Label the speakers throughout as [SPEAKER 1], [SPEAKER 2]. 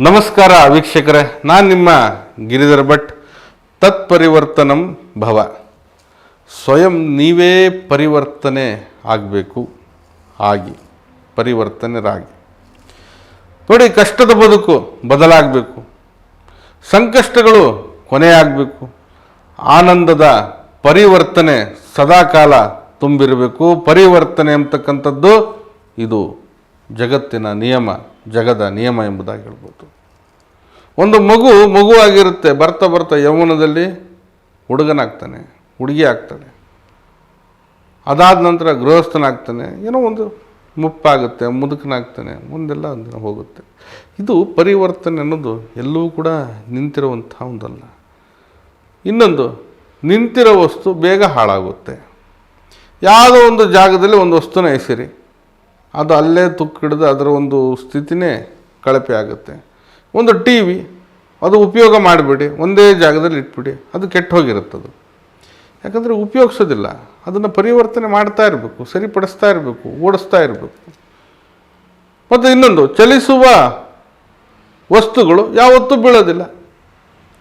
[SPEAKER 1] ನಮಸ್ಕಾರ ವೀಕ್ಷಕರೇ, ನಾನು ನಿಮ್ಮ ಗಿರಿಧರ ಭಟ್. ತತ್ಪರಿವರ್ತನಂ ಭವ. ಸ್ವಯಂ ನೀವೇ ಪರಿವರ್ತನೆ ಆಗಬೇಕು, ಆಗಿ, ಪರಿವರ್ತನೆರಾಗಿ. ನೋಡಿ, ಕಷ್ಟದ ಬದುಕು ಬದಲಾಗಬೇಕು. ಸಂಕಷ್ಟಗಳು ಕೊನೆಯಾಗಬೇಕು. ಆನಂದದ ಪರಿವರ್ತನೆ ಸದಾಕಾಲ ತುಂಬಿರಬೇಕು. ಪರಿವರ್ತನೆ ಅಂತಕ್ಕಂಥದ್ದು ಇದು ಜಗತ್ತಿನ ನಿಯಮ. ಜಗದ ನಿಯಮ ಎಂಬುದಾಗಿ ಹೇಳ್ಬೋದು. ಒಂದು ಮಗು ಮಗುವಾಗಿರುತ್ತೆ, ಬರ್ತಾ ಬರ್ತಾ ಯೌವನದಲ್ಲಿ ಹುಡುಗನಾಗ್ತಾನೆ ಹುಡುಗಿ ಆಗ್ತಾನೆ ಅದಾದ ನಂತರ ಗೃಹಸ್ಥನಾಗ್ತಾನೆ, ಏನೋ ಒಂದು ಮುಪ್ಪಾಗುತ್ತೆ, ಮುದುಕನಾಗ್ತಾನೆ, ಮುಂದೆಲ್ಲ ಒಂದಿನ ಹೋಗುತ್ತೆ. ಇದು ಪರಿವರ್ತನೆ ಅನ್ನೋದು ಎಲ್ಲವೂ ಕೂಡ ನಿಂತಿರುವಂಥ ಒಂದಲ್ಲ. ಇನ್ನೊಂದು, ನಿಂತಿರೋ ವಸ್ತು ಬೇಗ ಹಾಳಾಗುತ್ತೆ. ಯಾವುದೋ ಒಂದು ಜಾಗದಲ್ಲಿ ಒಂದು ವಸ್ತುನ ಎಸಿರಿ. ಅದು ಅಲ್ಲೇ ತುಕ್ಕಿಡಿದು ಅದರ ಒಂದು ಸ್ಥಿತಿನೇ ಕಳಪೆ ಆಗುತ್ತೆ. ಒಂದು ಟಿ ವಿ ಅದು ಉಪಯೋಗ ಮಾಡಿಬಿಡಿ, ಒಂದೇ ಜಾಗದಲ್ಲಿ ಇಟ್ಬಿಡಿ, ಅದು ಕೆಟ್ಟು ಹೋಗಿರುತ್ತದು ಯಾಕಂದರೆ ಉಪಯೋಗಿಸೋದಿಲ್ಲ, ಅದನ್ನು ಪರಿವರ್ತನೆ ಮಾಡ್ತಾ ಇರಬೇಕು, ಸರಿಪಡಿಸ್ತಾ ಇರಬೇಕು, ಓಡಿಸ್ತಾ ಇರಬೇಕು. ಮತ್ತು ಇನ್ನೊಂದು, ಚಲಿಸುವ ವಸ್ತುಗಳು ಯಾವತ್ತೂ ಬೀಳೋದಿಲ್ಲ.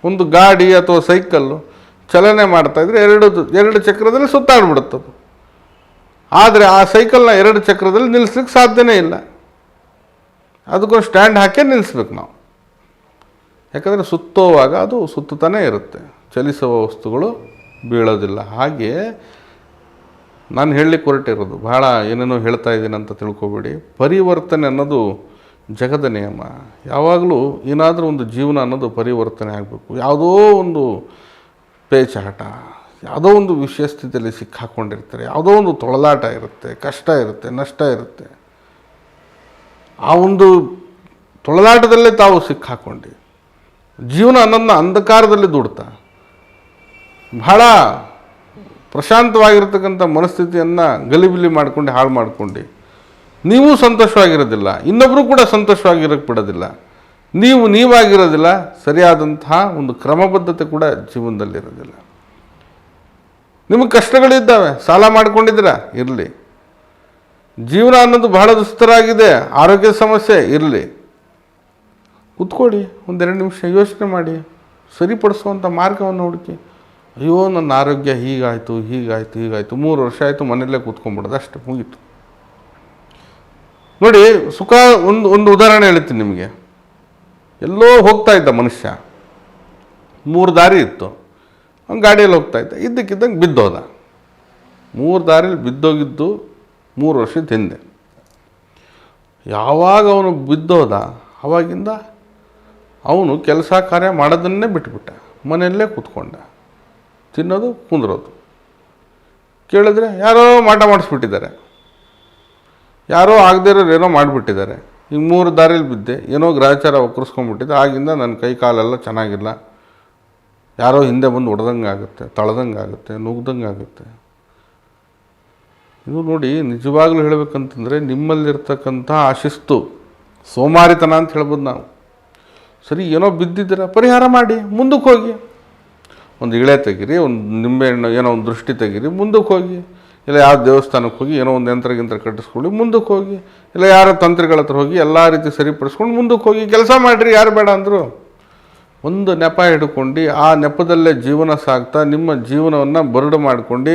[SPEAKER 1] ಒಂದು ಗಾಡಿ ಅಥವಾ ಸೈಕಲ್ಲು ಚಲನೆ ಮಾಡ್ತಾ ಇದ್ರೆ ಎರಡು ಎರಡು ಚಕ್ರದಲ್ಲಿ ಸುತ್ತಾಡ್ಬಿಡುತ್ತದು. ಆದರೆ ಆ ಸೈಕಲ್ನ ಎರಡು ಚಕ್ರದಲ್ಲಿ ನಿಲ್ಲಿಸ್ಲಿಕ್ಕೆ ಸಾಧ್ಯನೇ ಇಲ್ಲ. ಅದಕ್ಕೊಂದು ಸ್ಟ್ಯಾಂಡ್ ಹಾಕೇ ನಿಲ್ಲಿಸ್ಬೇಕು ನಾವು. ಯಾಕಂದರೆ ಸುತ್ತೋವಾಗ ಅದು ಸುತ್ತುತ್ತಾನೆ ಇರುತ್ತೆ. ಚಲಿಸುವ ವಸ್ತುಗಳು ಬೀಳೋದಿಲ್ಲ. ಹಾಗೆ ನಾನು ಹೇಳಲಿಕ್ಕೆ ಹೊರಟಿರೋದು ಭಾಳ ಏನೇನೋ ಹೇಳ್ತಾ ಇದ್ದೀನಿ ಅಂತ ತಿಳ್ಕೊಬೇಡಿ. ಪರಿವರ್ತನೆ ಅನ್ನೋದು ಜಗದ ನಿಯಮ. ಯಾವಾಗಲೂ ಏನಾದರೂ ಒಂದು ಜೀವನ ಅನ್ನೋದು ಪರಿವರ್ತನೆ ಆಗಬೇಕು. ಯಾವುದೋ ಒಂದು ಪೇಚಾಟ. ಯಾವುದೋ ಒಂದು ವಿಷಯ ಸ್ಥಿತಿಯಲ್ಲಿ ಸಿಕ್ಕಾಕೊಂಡಿರ್ತಾರೆ, ಯಾವುದೋ ಒಂದು ತೊಳಲಾಟ ಇರುತ್ತೆ, ಕಷ್ಟ ಇರುತ್ತೆ, ನಷ್ಟ ಇರುತ್ತೆ. ಆ ಒಂದು ತೊಳಲಾಟದಲ್ಲೇ ತಾವು ಸಿಕ್ಕಾಕೊಂಡು. ಜೀವನ ನನ್ನ ಅಂಧಕಾರದಲ್ಲಿ ದುಡ್ತಾ. ಬಹಳ ಪ್ರಶಾಂತವಾಗಿರ್ತಕ್ಕಂಥ ಮನಸ್ಥಿತಿಯನ್ನು ಗಲಿಬಿಲಿ ಮಾಡ್ಕೊಂಡು ಹಾಳು ಮಾಡ್ಕೊಂಡು. ನೀವು ಸಂತೋಷವಾಗಿರೋದಿಲ್ಲ ಇನ್ನೊಬ್ಬರು ಕೂಡ ಸಂತೋಷವಾಗಿರೋಕ್ಕೆ ಬಿಡೋದಿಲ್ಲ. ನೀವು ನೀವಾಗಿರೋದಿಲ್ಲ, ಸರಿಯಾದಂತಹ ಒಂದು ಕ್ರಮಬದ್ಧತೆ ಕೂಡ ಜೀವನದಲ್ಲಿರೋದಿಲ್ಲ. ನಿಮಗೆ ಕಷ್ಟಗಳಿದ್ದಾವೆ ಸಾಲ ಮಾಡಿಕೊಂಡಿದ್ದೀರಾ? ಇರಲಿ. ಜೀವನ ಅನ್ನೋದು ಬಹಳ ದುಸ್ತರಾಗಿದೆ, ಆರೋಗ್ಯ ಸಮಸ್ಯೆ, ಇರಲಿ. ಕೂತ್ಕೊಳ್ಳಿ, ಒಂದೆರಡು ನಿಮಿಷ ಯೋಚನೆ ಮಾಡಿ ಸರಿಪಡಿಸುವಂಥ ಮಾರ್ಗವನ್ನು ಹುಡುಕಿ. ಅಯ್ಯೋ, ನನ್ನ ಆರೋಗ್ಯ ಹೀಗಾಯಿತು ಹೀಗಾಯಿತು ಹೀಗಾಯಿತು. ಮೂರು ವರ್ಷ ಆಯಿತು, ಮನೆಯಲ್ಲೇ ಕೂತ್ಕೊಂಡ್ಬಿಡೋದು, ಅಷ್ಟು, ಮುಗೀತು. ನೋಡಿ, ಸುಖ ಒಂದು ಒಂದು ಉದಾಹರಣೆ ಹೇಳ್ತೀನಿ ನಿಮಗೆ. ಎಲ್ಲೋ ಹೋಗ್ತಾ ಇದ್ದ ಮನುಷ್ಯ, ಮೂರು ದಾರಿ ಇತ್ತು. ಅವ್ನು ಗಾಡಿಯಲ್ಲಿ ಹೋಗ್ತಾ ಇದ್ದ. ಇದ್ದಕ್ಕಿದ್ದಂಗೆ ಬಿದ್ದೋದ. ಮೂರು ದಾರಿಲಿ ಬಿದ್ದೋಗಿದ್ದು ಮೂರು ವರ್ಷದ ಹಿಂದೆ. ಯಾವಾಗ ಅವನು ಬಿದ್ದೋದ? ಅವಾಗಿಂದ ಅವನು ಕೆಲಸ ಕಾರ್ಯ ಮಾಡೋದನ್ನೇ ಬಿಟ್ಬಿಟ್ಟ. ಮನೆಯಲ್ಲೇ ಕೂತ್ಕೊಂಡ. ತಿನ್ನೋದು, ಕುಂದ್ರೋದು. ಕೇಳಿದ್ರೆ ಯಾರೋ ಮಾಟ ಮಾಡಿಸ್ಬಿಟ್ಟಿದ್ದಾರೆ. ಯಾರೋ ಆಗದೇ ಇರೋರು ಏನೋ ಮಾಡಿಬಿಟ್ಟಿದ್ದಾರೆ. ಈಗ ಮೂರು ದಾರಿಲಿ ಬಿದ್ದೆ. ಏನೋ ಗ್ರಹಚಾರ ಒಕ್ಕರಿಸ್ಕೊಂಡ್ಬಿಟ್ಟಿದ್ದೆ. ಆಗಿಂದ ನನ್ನ ಕೈ ಕಾಲೆಲ್ಲ ಚೆನ್ನಾಗಿಲ್ಲ. ಯಾರೋ ಹಿಂದೆ ಬಂದು ಹೊಡೆದಂಗೆ ಆಗುತ್ತೆ ತಳ್ದಂಗೆ ಆಗುತ್ತೆ ನುಗ್ದಂಗೆ ಆಗುತ್ತೆ ಇದು ನೋಡಿ ನಿಜವಾಗ್ಲೂ ಹೇಳಬೇಕಂತಂದರೆ ನಿಮ್ಮಲ್ಲಿರ್ತಕ್ಕಂಥ ಆ ಶಿಸ್ತು, ಸೋಮಾರಿತನ ಅಂತ ಹೇಳ್ಬೋದು ನಾವು. ಸರಿ, ಏನೋ ಬಿದ್ದಿದ್ದೀರ, ಪರಿಹಾರ ಮಾಡಿ, ಮುಂದಕ್ಕೆ ಹೋಗಿ. ಒಂದು ಇಳೆ ತೆಗೀರಿ, ಒಂದು ನಿಂಬೆಹಣ್ಣು ಏನೋ ಒಂದು ದೃಷ್ಟಿ ತೆಗೀರಿ, ಮುಂದಕ್ಕೆ ಹೋಗಿ. ಇಲ್ಲ, ಯಾವ ದೇವಸ್ಥಾನಕ್ಕೆ ಹೋಗಿ, ಏನೋ ಒಂದು ಯಂತ್ರ ಗಿಂತ್ರ ಕಟ್ಟಿಸ್ಕೊಳ್ಳಿ, ಮುಂದಕ್ಕೆ ಹೋಗಿ. ಇಲ್ಲ, ಯಾರೋ ತಂತ್ರಿಗಳ ಹತ್ರ ಹೋಗಿ, ಎಲ್ಲ ರೀತಿ ಸರಿಪಡಿಸ್ಕೊಂಡು ಮುಂದಕ್ಕೆ ಹೋಗಿ. ಕೆಲಸ ಮಾಡಿರಿ, ಯಾರು ಬೇಡ ಅಂದರು. ಒಂದು ನೆಪ ಹಿಡ್ಕೊಂಡು ಆ ನೆಪದಲ್ಲೇ ಜೀವನ ಸಾಗ್ತಾ ನಿಮ್ಮ ಜೀವನವನ್ನು ಬರಡು ಮಾಡ್ಕೊಂಡು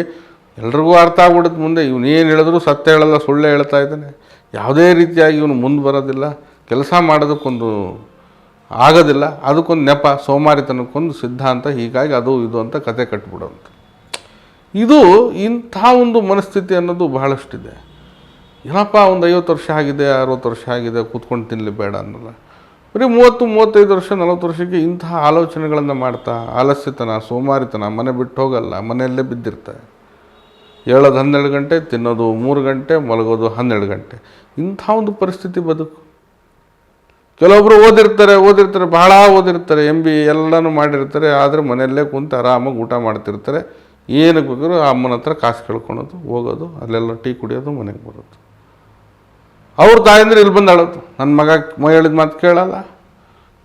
[SPEAKER 1] ಎಲ್ರಿಗೂ ಅರ್ಥ ಆಗ್ಬಿಡುತ್ತೆ ಮುಂದೆ. ಇವನು ಏನು ಹೇಳಿದ್ರು ಸತ್ಯ ಹೇಳಲ್ಲ, ಸುಳ್ಳೆ ಹೇಳ್ತಾ ಇದ್ದಾನೆ. ಯಾವುದೇ ರೀತಿಯಾಗಿ ಇವನು ಮುಂದೆ ಬರೋದಿಲ್ಲ. ಕೆಲಸ ಮಾಡೋದಕ್ಕೊಂದು ಆಗೋದಿಲ್ಲ. ಅದಕ್ಕೊಂದು ನೆಪ, ಸೋಮಾರಿತನಕ್ಕೊಂದು ಸಿದ್ಧಾಂತ. ಹೀಗಾಗಿ ಅದು ಇದು ಅಂತ ಕತೆ ಕಟ್ಬಿಡೋಂಥ ಇದು ಇಂಥ ಒಂದು ಮನಸ್ಥಿತಿ ಅನ್ನೋದು ಬಹಳಷ್ಟಿದೆ. ಏನಪ್ಪ, ಒಂದು ಐವತ್ತು ವರ್ಷ ಆಗಿದೆ, ಅರವತ್ತು ವರ್ಷ ಆಗಿದೆ, ಕೂತ್ಕೊಂಡು ತಿನ್ನಲಿ ಬೇಡ ಅನ್ನಲ್ಲ. ಬರೀ ಮೂವತ್ತು, ಮೂವತ್ತೈದು ವರ್ಷ, ನಲವತ್ತು ವರ್ಷಕ್ಕೆ ಇಂತಹ ಆಲೋಚನೆಗಳನ್ನು ಮಾಡ್ತಾ, ಆಲಸ್ಯತನ, ಸೋಮಾರಿತನ, ಮನೆ ಬಿಟ್ಟು ಹೋಗಲ್ಲ, ಮನೆಯಲ್ಲೇ ಬಿದ್ದಿರ್ತಾರೆ ಏಳೋದು ಹನ್ನೆರಡು ಗಂಟೆ, ತಿನ್ನೋದು ಮೂರು ಗಂಟೆ, ಮಲಗೋದು ಹನ್ನೆರಡು ಗಂಟೆ. ಇಂಥ ಒಂದು ಪರಿಸ್ಥಿತಿ ಬದುಕು. ಕೆಲವೊಬ್ಬರು ಓದಿರ್ತಾರೆ ಓದಿರ್ತಾರೆ, ಬಹಳ ಓದಿರ್ತಾರೆ ಎಂ ಬಿ ಎಲ್ಲನೂ ಮಾಡಿರ್ತಾರೆ, ಆದರೆ ಮನೆಯಲ್ಲೇ ಕುಂತು ಆರಾಮಾಗಿ ಊಟ ಮಾಡ್ತಿರ್ತಾರೆ. ಏನಕ್ಕೆ ಬೇಕಾದ್ರೂ ಅಮ್ಮನ ಹತ್ರ ಕಾಸು ಕೇಳ್ಕೊಳೋದು, ಹೋಗೋದು, ಅಲ್ಲೆಲ್ಲ ಟೀ ಕುಡಿಯೋದು, ಮನೆಗೆ ಬರೋದು. ಅವ್ರ ತಾಯಂದ್ರೆ ಇಲ್ಲಿ ಬಂದು ನನ್ನ ಮಗ ಮೈ ಹೇಳಿದ ಮಾತು ಕೇಳಲ್ಲ.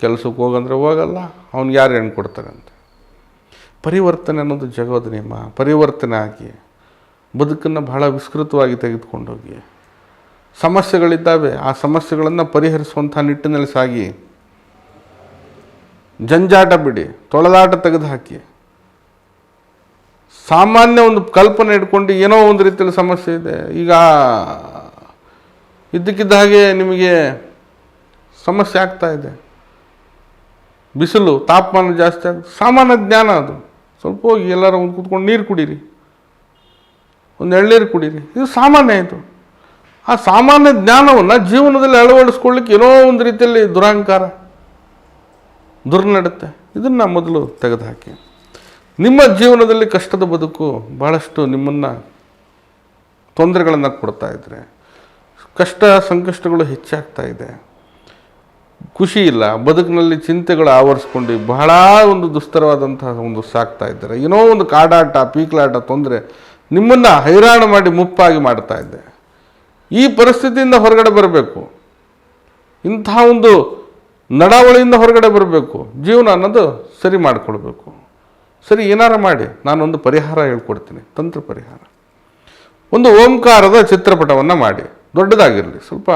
[SPEAKER 1] ಕೆಲಸಕ್ಕೆ ಹೋಗಂದ್ರೆ ಹೋಗಲ್ಲ, ಅವ್ನಿಗೆ ಯಾರು ಹೆಣ್ಣು ಕೊಡ್ತಾರಂತ? ಪರಿವರ್ತನೆ ಅನ್ನೋದು ಜಗದ ನಿಯಮ. ಪರಿವರ್ತನೆ ಆಗಿ, ಬದುಕನ್ನು ಬಹಳ ವಿಸ್ತೃತವಾಗಿ ತೆಗೆದುಕೊಂಡೋಗಿ, ಸಮಸ್ಯೆಗಳಿದ್ದಾವೆ, ಆ ಸಮಸ್ಯೆಗಳನ್ನು ಪರಿಹರಿಸುವಂಥ ನಿಟ್ಟಿನಲ್ಲಿ ಸಾಗಿ, ಜಂಜಾಟ ಬಿಡಿ, ತೊಳೆದಾಟ ತೆಗೆದು ಹಾಕಿ ಸಾಮಾನ್ಯ ಒಂದು ಕಲ್ಪನೆ ಇಟ್ಕೊಂಡು ಏನೋ ಒಂದು ರೀತಿಯಲ್ಲಿ ಸಮಸ್ಯೆ ಇದೆ. ಈಗ ಇದ್ದಕ್ಕಿದ್ದ ಹಾಗೆ ನಿಮಗೆ ಸಮಸ್ಯೆ ಆಗ್ತಾ ಇದೆ. ಬಿಸಿಲು, ತಾಪಮಾನ ಜಾಸ್ತಿ ಆಗ, ಸಾಮಾನ್ಯ ಜ್ಞಾನ ಅದು. ಸ್ವಲ್ಪ ಹೋಗಿ ಎಲ್ಲರೂ ಒಂದು ಕೂತ್ಕೊಂಡು ನೀರು ಕುಡೀರಿ. ಒಂದು ಎಳ್ನೀರು ಕುಡೀರಿ. ಇದು ಸಾಮಾನ್ಯ ಇದು. ಆ ಸಾಮಾನ್ಯ ಜ್ಞಾನವನ್ನು ಜೀವನದಲ್ಲಿ ಅಳವಡಿಸ್ಕೊಳ್ಳಿಕ್ಕೆ ಏನೋ ಒಂದು ರೀತಿಯಲ್ಲಿ ದುರಹಂಕಾರ, ದುರ್ನಡತೆ, ಇದನ್ನು ಮೊದಲು ತೆಗೆದುಹಾಕಿ. ನಿಮ್ಮ ಜೀವನದಲ್ಲಿ ಕಷ್ಟದ ಬದುಕು ಭಾಳಷ್ಟು ನಿಮ್ಮನ್ನು ತೊಂದರೆಗಳನ್ನು ಕೊಡ್ತಾ ಇದ್ದರೆ ಕಷ್ಟ, ಸಂಕಷ್ಟಗಳು ಹೆಚ್ಚಾಗ್ತಾ ಇದೆ. ಖುಷಿ ಇಲ್ಲ, ಬದುಕಿನಲ್ಲಿ ಚಿಂತೆಗಳು ಆವರಿಸ್ಕೊಂಡು ಬಹಳ ಒಂದು ದುಸ್ತರವಾದಂತಹ ಒಂದು ಸಾಕ್ತಾ ಇದ್ದಾರೆ. ಏನೋ ಒಂದು ಕಾಡಾಟ, ಪೀಕ್ಲಾಟ ತೊಂದರೆ ನಿಮ್ಮನ್ನು ಹೈರಾಣ ಮಾಡಿ ಮುಪ್ಪಾಗಿ ಮಾಡ್ತಾ ಇದ್ದೆ ಈ ಪರಿಸ್ಥಿತಿಯಿಂದ ಹೊರಗಡೆ ಬರಬೇಕು. ಇಂಥ ಒಂದು ನಡಾವಳಿಯಿಂದ ಹೊರಗಡೆ ಬರಬೇಕು. ಜೀವನ ಅನ್ನೋದು ಸರಿ ಮಾಡಿಕೊಳ್ಬೇಕು. ಸರಿ, ಏನಾರ ಮಾಡಿ. ನಾನೊಂದು ಪರಿಹಾರ ಹೇಳ್ಕೊಡ್ತೀನಿ. ತಂತ್ರ ಪರಿಹಾರ. ಒಂದು ಓಂಕಾರದ ಚಿತ್ರಪಟವನ್ನು ಮಾಡಿ. ದೊಡ್ಡದಾಗಿರಲಿ, ಸ್ವಲ್ಪ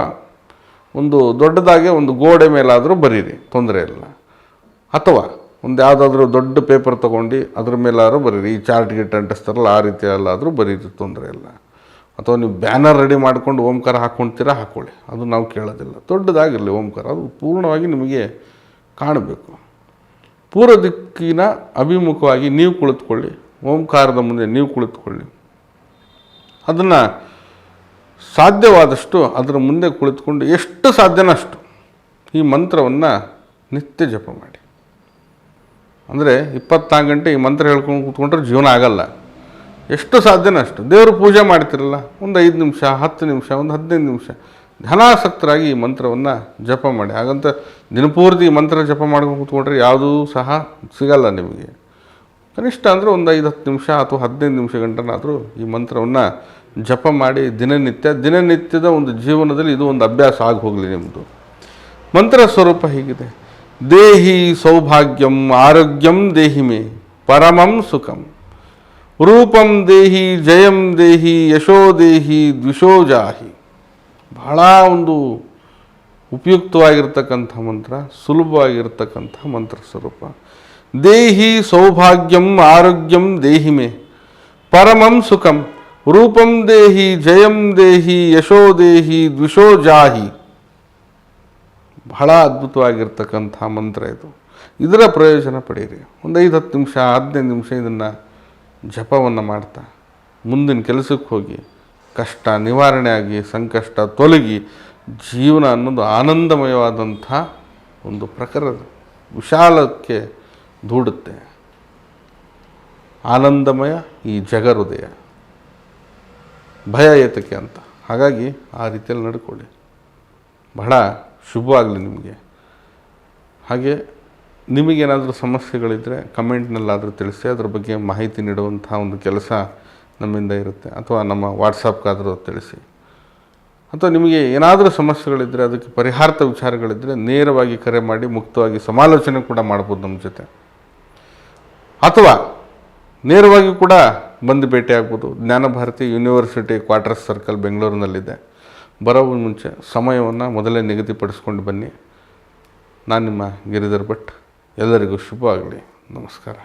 [SPEAKER 1] ಒಂದು ದೊಡ್ಡದಾಗಿ ಒಂದು ಗೋಡೆ ಮೇಲಾದರೂ ಬರೀರಿ, ತೊಂದರೆ ಇಲ್ಲ. ಅಥವಾ ಒಂದು ಯಾವುದಾದ್ರೂ ದೊಡ್ಡ ಪೇಪರ್ ತೊಗೊಂಡು ಅದ್ರ ಮೇಲಾದ್ರೂ ಬರೀರಿ, ಈ ಚಾರ್ಟ್ ಗಿಟ್ ಅಂಟಿಸ್ತಾರಲ್ಲ, ಆ ರೀತಿಯಲ್ಲಾದರೂ ಬರೀರಿ, ತೊಂದರೆ ಇಲ್ಲ. ಅಥವಾ ನೀವು ಬ್ಯಾನರ್ ರೆಡಿ ಮಾಡ್ಕೊಂಡು ಓಂಕಾರ ಹಾಕ್ಕೊಳ್ತೀರಾ ಹಾಕ್ಕೊಳ್ಳಿ ಅದು ನಾವು ಕೇಳೋದಿಲ್ಲ. ದೊಡ್ಡದಾಗಿರಲಿ ಓಂಕಾರ, ಅದು ಪೂರ್ಣವಾಗಿ ನಿಮಗೆ ಕಾಣಬೇಕು. ಪೂರ್ವ ದಿಕ್ಕಿನ ಅಭಿಮುಖವಾಗಿ ನೀವು ಕುಳಿತುಕೊಳ್ಳಿ, ಓಂಕಾರದ ಮುಂದೆ ನೀವು ಕುಳಿತುಕೊಳ್ಳಿ. ಅದನ್ನು ಸಾಧ್ಯವಾದಷ್ಟು ಅದರ ಮುಂದೆ ಕುಳಿತುಕೊಂಡು ಎಷ್ಟು ಸಾಧ್ಯನೋ ಅಷ್ಟು ಈ ಮಂತ್ರವನ್ನು ನಿತ್ಯ ಜಪ ಮಾಡಿ. ಅಂದರೆ ಇಪ್ಪತ್ನಾಲ್ಕು ಗಂಟೆ ಈ ಮಂತ್ರ ಹೇಳ್ಕೊಂಡು ಕೂತ್ಕೊಂಡ್ರೆ ಜೀವನ ಆಗಲ್ಲ. ಎಷ್ಟು ಸಾಧ್ಯನೋ ಅಷ್ಟು. ದೇವರು ಪೂಜೆ ಮಾಡ್ತಿರಲ್ಲ, ಒಂದು ಐದು ನಿಮಿಷ, ಹತ್ತು ನಿಮಿಷ, ಒಂದು ಹದಿನೈದು ನಿಮಿಷ ಧನಾಸಕ್ತರಾಗಿ ಈ ಮಂತ್ರವನ್ನು ಜಪ ಮಾಡಿ. ಹಾಗಂತ ದಿನಪೂರ್ತಿ ಈ ಮಂತ್ರ ಜಪ ಮಾಡ್ಕೊಂಡು ಕೂತ್ಕೊಂಡ್ರೆ ಯಾವುದೂ ಸಹ ಸಿಗಲ್ಲ ನಿಮಗೆ. ಕನಿಷ್ಠ ಅಂದರೆ ಒಂದು ಐದು ಹತ್ತು ನಿಮಿಷ ಅಥವಾ ಹದಿನೈದು ನಿಮಿಷ ಗಂಟನಾದರೂ ಈ ಮಂತ್ರವನ್ನು ಜಪ ಮಾಡಿ ದಿನನಿತ್ಯ, ದಿನನಿತ್ಯದ ಒಂದು ಜೀವನದಲ್ಲಿ ಇದು ಒಂದು ಅಭ್ಯಾಸ ಆಗಿ ಹೋಗಲಿ ನಿಮ್ಮದು ಮಂತ್ರ ಸ್ವರೂಪ ಹೀಗಿದೆ. ದೇಹಿ ಸೌಭಾಗ್ಯಂ, ಆರೋಗ್ಯಂ ದೇಹಿ ಮೇ, ಪರಮಂ ಸುಖಂ. ರೂಪಂ ದೇಹಿ, ಜಯಂ ದೇಹಿ, ಯಶೋ ದೇಹಿ, ದ್ವಿಷೋ ಜಾಹಿ. ಬಹಳ ಒಂದು ಉಪಯುಕ್ತವಾಗಿರ್ತಕ್ಕಂಥ ಮಂತ್ರ, ಸುಲಭವಾಗಿರ್ತಕ್ಕಂಥ ಮಂತ್ರ ಸ್ವರೂಪ. ದೇಹಿ ಸೌಭಾಗ್ಯಂ, ಆರೋಗ್ಯಂ ದೇಹಿ ಮೇ, ಪರಮಂ ಸುಖಂ. ರೂಪಂ ದೇಹಿ, ಜಯಂ ದೇಹಿ, ಯಶೋ ದೇಹಿ, ದ್ವಿಷೋ ಜಾಹಿ. ಬಹಳ ಅದ್ಭುತವಾಗಿರ್ತಕ್ಕಂಥ ಮಂತ್ರ ಇದು. ಇದರ ಪ್ರಯೋಜನ ಪಡೀರಿ. ಒಂದು ಐದು ಹತ್ತು ನಿಮಿಷ, ಹದಿನೈದು ನಿಮಿಷ ಇದನ್ನು ಜಪವನ್ನು ಮಾಡ್ತಾ, ಮುಂದಿನ ಕೆಲಸಕ್ಕೆ ಹೋಗಿ ಕಷ್ಟ ನಿವಾರಣೆ ಆಗಿ, ಸಂಕಷ್ಟ ತೊಲಗಿ, ಜೀವನ ಅನ್ನೋದು ಆನಂದಮಯವಾದಂಥ ಒಂದು ಪ್ರಕಾರ ವಿಶಾಲಕ್ಕೆ ದೂಡುತ್ತೆ. ಆನಂದಮಯ ಈ ಜಗಹೃದಯ. ಭಯ ಏತಕ್ಕೆ ಅಂತ. ಹಾಗಾಗಿ ಆ ರೀತಿಯಲ್ಲಿ ನಡ್ಕೊಳ್ಳಿ. ಬಹಳ ಶುಭವಾಗಲಿ ನಿಮಗೆ. ಹಾಗೆ ನಿಮಗೇನಾದರೂ ಸಮಸ್ಯೆಗಳಿದ್ದರೆ ಕಮೆಂಟ್ನಲ್ಲಾದರೂ ತಿಳಿಸಿ, ಅದ್ರ ಬಗ್ಗೆ ಮಾಹಿತಿ ನೀಡುವಂಥ ಒಂದು ಕೆಲಸ ನಮ್ಮಿಂದ ಇರುತ್ತೆ. ಅಥವಾ ನಮ್ಮ ವಾಟ್ಸಪ್ಗಾದರೂ ತಿಳಿಸಿ. ಅಥವಾ ನಿಮಗೆ ಏನಾದರೂ ಸಮಸ್ಯೆಗಳಿದ್ದರೆ ಅದಕ್ಕೆ ಪರಿಹಾರದ ವಿಚಾರಗಳಿದ್ದರೆ ನೇರವಾಗಿ ಕರೆ ಮಾಡಿ, ಮುಕ್ತವಾಗಿ ಸಮಾಲೋಚನೆ ಕೂಡ ಮಾಡ್ಬೋದು ನಮ್ಮ ಜೊತೆ. ಅಥವಾ ನೇರವಾಗಿ ಕೂಡ ಬಂದು ಭೇಟಿ ಆಗ್ಬೋದು. ಜ್ಞಾನಭಾರತಿ ಯೂನಿವರ್ಸಿಟಿ ಕ್ವಾರ್ಟರ್ಸ್ ಸರ್ಕಲ್ ಬೆಂಗಳೂರಿನಲ್ಲಿದೆ. ಬರೋ ಮುಂಚೆ ಸಮಯವನ್ನು ಮೊದಲೇ ನಿಗದಿಪಡಿಸ್ಕೊಂಡು ಬನ್ನಿ. ನಾನು ನಿಮ್ಮ ಗಿರಿಧರ್ ಭಟ್. ಎಲ್ಲರಿಗೂ ಶುಭವಾಗಲಿ. ನಮಸ್ಕಾರ.